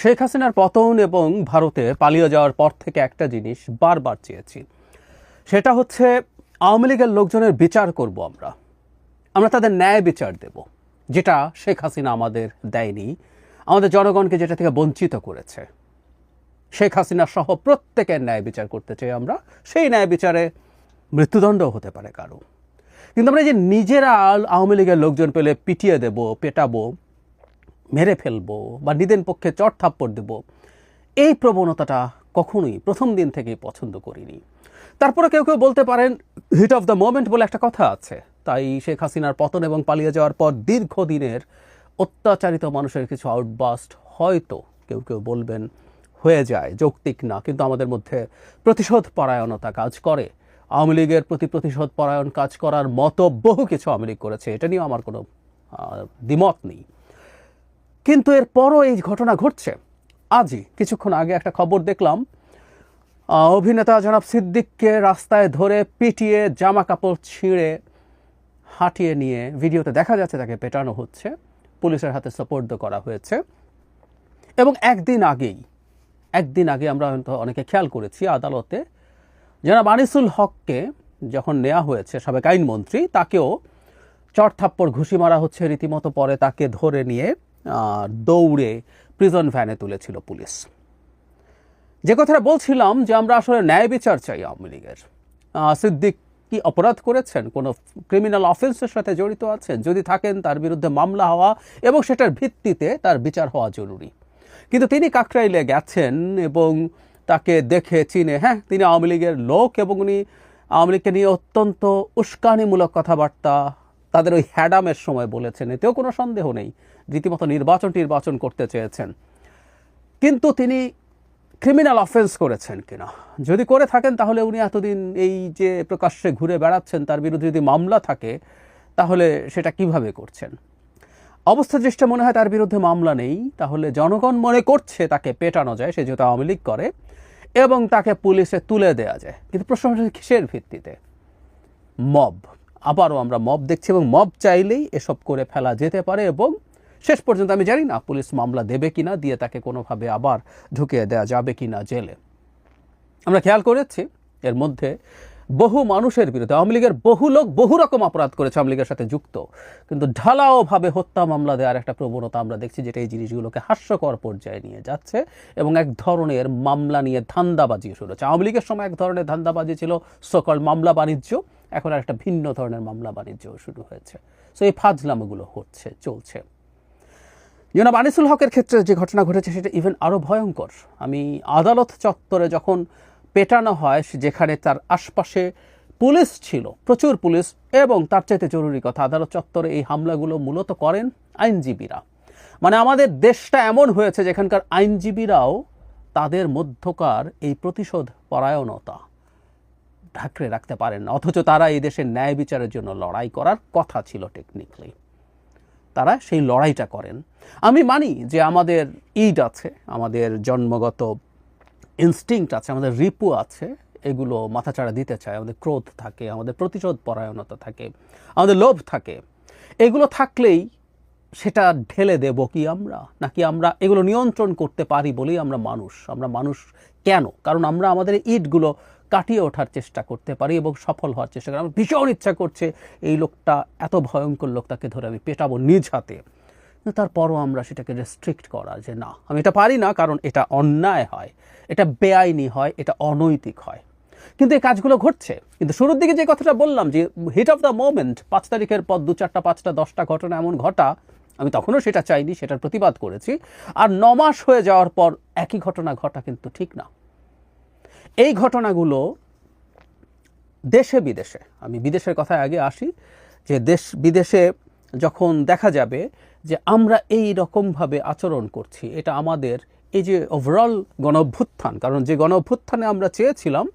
শেখ হাসিনার পতন এবং ভারতে পালিয়ে যাওয়ার পর থেকে একটা জিনিস বারবার চেয়েছি। সেটা হচ্ছে আওয়ামী লীগের লোকজনের বিচার করব আমরা। আমরা তাদের ন্যায় বিচার দেব, যেটা শেখ হাসিনা আমাদের দেয়নি। আমাদের জনগণকে যেটা থেকে বঞ্চিত করেছে। শেখ হাসিনা সহ প্রত্যেকের ন্যায় বিচার করতে চাই আমরা। সেই ন্যায় বিচারে মৃত্যুদণ্ডও হতে পারে কারও। কিন্তু আমরা যে নিজেরা আওয়ামী লীগের লোকজন পেলে পিটিয়ে দেব, পেটাবো মেরে ফেলব বা নিদেন পক্ষে চট থাপ্পড় দেব, এই প্রবণতাটা কখনোই প্রথম দিন থেকেই পছন্দ করিনি। তারপরে কেউ কেউ বলতে পারেন হিট অফ দ্য মোমেন্ট বলে একটা কথা আছে। তাই শেখ হাসিনার পতন এবং পালিয়ে যাওয়ার পর দীর্ঘদিনের অত্যাচারিত মানুষের কিছু আউটবাস্ট হয়তো কেউ কেউ বলবেন, হয়ে যায়, যৌক্তিক না। কিন্তু আমাদের মধ্যে প্রতিশোধ পরায়ণতা কাজ করে। আওয়ামী লীগের প্রতি প্রতিশোধ পরায়ণ কাজ করার মতো বহু কিছু আওয়ামী লীগ করেছে। এটা নিয়েও আমার কোনো দ্বিমত নেই। কিন্তু এরপরও এই ঘটনা ঘটছে। আজই কিছুক্ষণ আগে একটা খবর দেখলাম। অভিনেতা জনাব সিদ্দিককে রাস্তায় ধরে পিটিয়ে জামা কাপড় ছিঁড়ে হাঁটিয়ে নিয়ে ভিডিওতে দেখা যাচ্ছে তাকে পেটানো হচ্ছে। পুলিশের হাতে সোপর্দ করা হয়েছে। এবং একদিন আগেই, একদিন আগে আমরা হয়তো অনেকে খেয়াল করেছি আদালতে, জনাব আনিসুল হককে যখন নেওয়া হয়েছে সাবেক আইনমন্ত্রী, তাকেও চট থাপ্পড় ঘুষি মারা হচ্ছে। রীতিমতো পরে তাকে ধরে নিয়ে দৌড়ে প্রিজন ভ্যানে তুলেছিল পুলিশ। যে কথাটা বলছিলাম যে আমরা আসলে ন্যায় বিচার চাই আওয়ামী লীগের। সিদ্দিক কি অপরাধ করেছেন? কোনো ক্রিমিনাল অফেন্সের সাথে জড়িত আছেন? যদি থাকেন, তার বিরুদ্ধে মামলা হওয়া এবং সেটার ভিত্তিতে তার বিচার হওয়া জরুরি। কিন্তু তিনি কাকরাইলে গেছেন এবং তাকে দেখে, চিনে হ্যাঁ তিনি আওয়ামী লীগের লোক এবং উনি আওয়ামী লীগকে নিয়ে অত্যন্ত উস্কানিমূলক কথাবার্তা তাদের ওই হ্যাডামের সময় বলেছেন, এতেও কোনো সন্দেহ নেই, রীতিমতো নির্বাচন টির্বাচন করতে চেয়েছেন। কিন্তু তিনি ক্রিমিনাল অফেন্স করেছেন কিনা? যদি করে থাকেন, তাহলে উনি এতদিন এই যে প্রকাশ্যে ঘুরে বেড়াচ্ছেন, তার বিরুদ্ধে যদি মামলা থাকে, তাহলে সেটা কীভাবে করছেন? অবস্থা দৃষ্টে মনে হয় তার বিরুদ্ধে মামলা নেই, তাহলে জনগণ মনে করছে তাকে পেটানো যায়, সে যেহেতু আওয়ামী লীগ করে, এবং তাকে পুলিশে তুলে দেওয়া যায়। কিন্তু প্রশ্ন হচ্ছে, কিসের ভিত্তিতে? মব। আবারও আমরা মব দেখছি এবং মব চাইলেই এসব করে ফেলা যেতে পারে এবং শেষ পর্যন্ত আমি জানি না পুলিশ মামলা দেবে কি না দিয়ে তাকে কোনোভাবে আবার ঢুকিয়ে দেওয়া যাবে কি না জেলে। আমরা খেয়াল করেছি, এর মধ্যে বহু মানুষের বিরুদ্ধে, আওয়ামী লীগের বহু লোক বহু রকম অপরাধ করেছে আওয়ামী লীগের সাথে যুক্ত। কিন্তু ঢালাওভাবে হত্যা মামলা দেওয়ার একটা প্রবণতা আমরা দেখছি, যেটা এই জিনিসগুলোকে হাস্যকর পর্যায়ে নিয়ে যাচ্ছে এবং এক ধরনের মামলা নিয়ে ধান্দাবাজি শুরু হচ্ছে। আওয়ামী লীগের সময় এক ধরনের ধান্দাবাজি ছিল সকল মামলা বাণিজ্য। এখন আর একটা ভিন্ন ধরনের মামলা বাণিজ্য শুরু হয়েছে। সো এই ফাজলামগুলো হচ্ছে, চলছে। জনাব আনিসুল হকের ক্ষেত্রে যে ঘটনা ঘটেছে, সেটা ইভেন আরও ভয়ঙ্কর। আমি আদালত চত্বরে যখন পেটানো হয়, যেখানে তার আশপাশে পুলিশ ছিল, প্রচুর পুলিশ, এবং তার চাইতে জরুরি কথা, আদালত চত্বরে এই হামলাগুলো মূলত করেন আইনজীবীরা। মানে আমাদের দেশটা এমন হয়েছে, যেখানকার আইনজীবীরাও তাদের মধ্যকার এই প্রতিশোধ পরায়ণতা ঢাকরে রাখতে পারেন না। অথচ তারা এই দেশের ন্যায় বিচারের জন্য লড়াই করার কথা ছিল টেকনিক্যালি তারা সেই লড়াইটা করেন। আমি মানি যে আমাদের ইড আছে, আমাদের জন্মগত ইনস্টিংক্ট আছে, আমাদের রিপু আছে, এগুলো মাথাচাড়া দিতে চায়। আমাদের ক্রোধ থাকে, আমাদের প্রতিশোধ পরায়ণতা থাকে, আমাদের লোভ থাকে। এগুলো থাকলেই সেটা ঢেলে দেব কি আমরা? নাকি আমরা এগুলো নিয়ন্ত্রণ করতে পারি বলেই আমরা মানুষ? আমরা মানুষ কেন? কারণ আমরা আমাদের ইটগুলো কাটিয়ে ওঠার চেষ্টা করতে পারি এবং সফল হওয়ার চেষ্টা করি। আমার ভীষণ ইচ্ছা করছে এই লোকটা, এত ভয়ঙ্কর লোক তাকে ধরে আমি পেটাবো নিজ হাতে। কিন্তু তারপরও আমরা সেটাকে রেস্ট্রিক্ট করা যে না, আমি এটা পারি না কারণ এটা অন্যায় হয়, এটা বেআইনি হয়, এটা অনৈতিক হয়। কিন্তু এই কাজগুলো ঘটছে। কিন্তু শুরুর দিকে যে কথাটা বললাম যে হিট অফ দ্য মোমেন্ট পাঁচ তারিখের পর দু চারটা, পাঁচটা, দশটা ঘটনা এমন ঘটা, আমি তখনও সেটা চাইনি, সেটার প্রতিবাদ করেছি। আর ন মাস হয়ে যাওয়ার পর একই ঘটনা ঘটা কিন্তু ঠিক না। এই ঘটনাগুলো দেশে বিদেশে, আমি বিদেশের কথায় আগে আসি, যে দেশ বিদেশে যখন দেখা যাবে যে আমরা এই রকমভাবে আচরণ করছি, এটা আমাদের এই যে ওভারঅল গণঅভ্যুত্থান কারণ যে গণঅভ্যুত্থানে আমরা চেয়েছিলাম,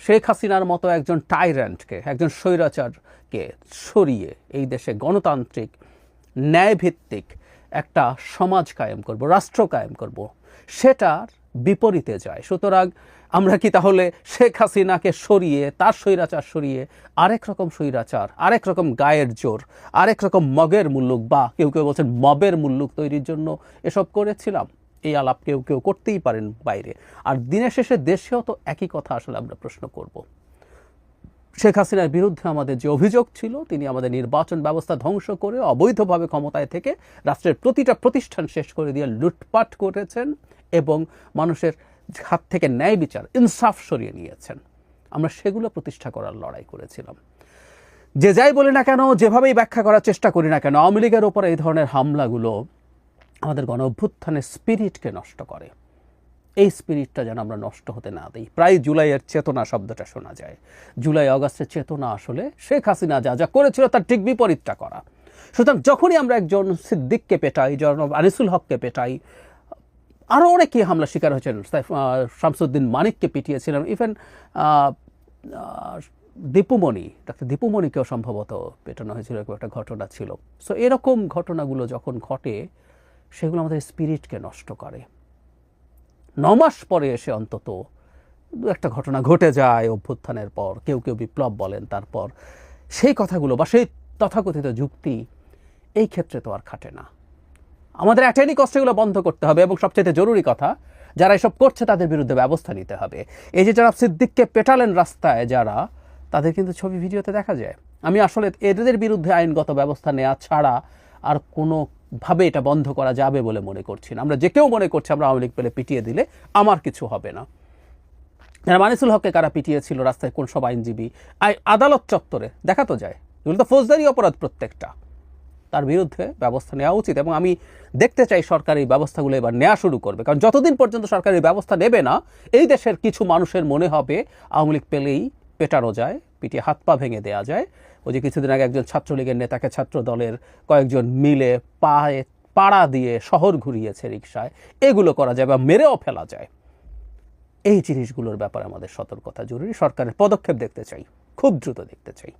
শেখ হাসিনার মতো একজন টাইর্যান্টকে একজন স্বৈরাচারকে সরিয়ে এই দেশে গণতান্ত্রিক, ন্যায়ভিত্তিক একটা সমাজ কায়েম করব, রাষ্ট্র কায়েম করব, সেটার বিপরীতে যায়। সুতরাং আমরা কি তাহলে শেখ হাসিনাকে সরিয়ে, তার স্বৈরাচার সরিয়ে আরেক রকম স্বৈরাচার, আরেক রকম গায়ের জোর, আরেক রকম মগের মুল্লুক বা কেউ কেউ বলছেন মবের মুল্লুক তৈরির জন্য এসব করেছিলাম। এই আলাপ কেউ কেউ করতেই পারেন বাইরে। আর দিনের শেষে দেশেও তো একই কথা আসলে আমরা প্রশ্ন করব। শেখ হাসিনার বিরুদ্ধে আমাদের যে অভিযোগ ছিল, তিনি আমাদের নির্বাচন ব্যবস্থা ধ্বংস করে অবৈধভাবে ক্ষমতায় থেকে রাষ্ট্রের প্রতিটা প্রতিষ্ঠান শেষ করে দিয়ে লুটপাট করেছেন। এবং মানুষের হাত থেকে ন্যায় বিচার, ইনসাফ সরিয়ে নিয়েছেন। আমরা সেগুলো প্রতিষ্ঠা করার লড়াই করেছিলাম। যে যাই বলি না কেন, যেভাবেই ব্যাখ্যা করার চেষ্টা করি না কেন, আওয়ামী লীগের ওপর এই ধরনের হামলাগুলো আমাদের গণ অভ্যুত্থানের স্পিরিটকে নষ্ট করে। এই স্পিরিটটা যেন আমরা নষ্ট হতে না দিই। প্রায় জুলাইয়ের চেতনা শব্দটা শোনা যায়। জুলাই, অগাস্টের চেতনা আসলে শেখ হাসিনা যা যা করেছিল তার ঠিক বিপরীতটা করা। সুতরাং যখনই আমরা একজন সিদ্দিককে পেটাই জন আনিসুল হককে পেটাই আরও অনেকে হামলা শিকার হয়েছেন শামসুদ্দিন মানিককে পিটিয়েছিলেন। ইভেন দীপুমণি, ডাক্তার দীপুমণিকেও সম্ভবত পেটানো হয়েছিল, এরকম একটা ঘটনা ছিল। সো এরকম ঘটনাগুলো যখন ঘটে, সেগুলো আমাদের স্পিরিটকে নষ্ট করে। ন মাস পরে এসে অন্তত দু একটা ঘটনা ঘটে যায় অভ্যুত্থানের পর, কেউ কেউ বিপ্লব বলেন তারপর। সেই কথাগুলো বা সেই তথাকথিত যুক্তি এই ক্ষেত্রে তো আর খাটে না। আমাদের অ্যাটেনি কষ্টগুলো বন্ধ করতে হবে এবং সবচেয়ে জরুরি কথা, যারা এসব করছে তাদের বিরুদ্ধে ব্যবস্থা নিতে হবে। এই যে যারা সিদ্দিককে পেটালেন রাস্তায় যারা, তাদের কিন্তু ছবি ভিডিওতে দেখা যায়। আমি আসলে এদের বিরুদ্ধে আইনগত ব্যবস্থা নেওয়া ছাড়া আর কোনোভাবে এটা বন্ধ করা যাবে বলে মনে করছি না। আমরা যে কেউ মনে করছি আমরা আওয়ামী লীগ পেলে পিটিয়ে দিলে আমার কিছু হবে না। যারা মানিসুল হককে কারা পিটিয়েছিল, রাস্তায় কোন সব আইনজীবী? আই- আদালত চত্বরে, দেখা তো যায়। এগুলো তো ফৌজদারি অপরাধ প্রত্যেকটা। তার বিরুদ্ধে ব্যবস্থা নেওয়া উচিত এবং আমি দেখতে চাই সরকার এই ব্যবস্থাগুলো এবার নেওয়া শুরু করবে। কারণ যতদিন পর্যন্ত সরকার এই ব্যবস্থা নেবে না, এই দেশের কিছু মানুষের মনে হবে আওয়ামী লীগ পেলেই পেটানো যায় পিটিয়ে হাত পা ভেঙে দেওয়া যায়। ওই যে কিছুদিন আগে একজন ছাত্রলীগের নেতাকে ছাত্র দলের কয়েকজন মিলে পায়ে পাড়া দিয়ে শহর ঘুরিয়েছে রিক্সায় এগুলো করা যায় বা মেরেও ফেলা যায়। এই জিনিসগুলোর ব্যাপারে আমাদের সতর্কতা জরুরি। সরকারের পদক্ষেপ দেখতে চাই, খুব দ্রুত দেখতে চাই।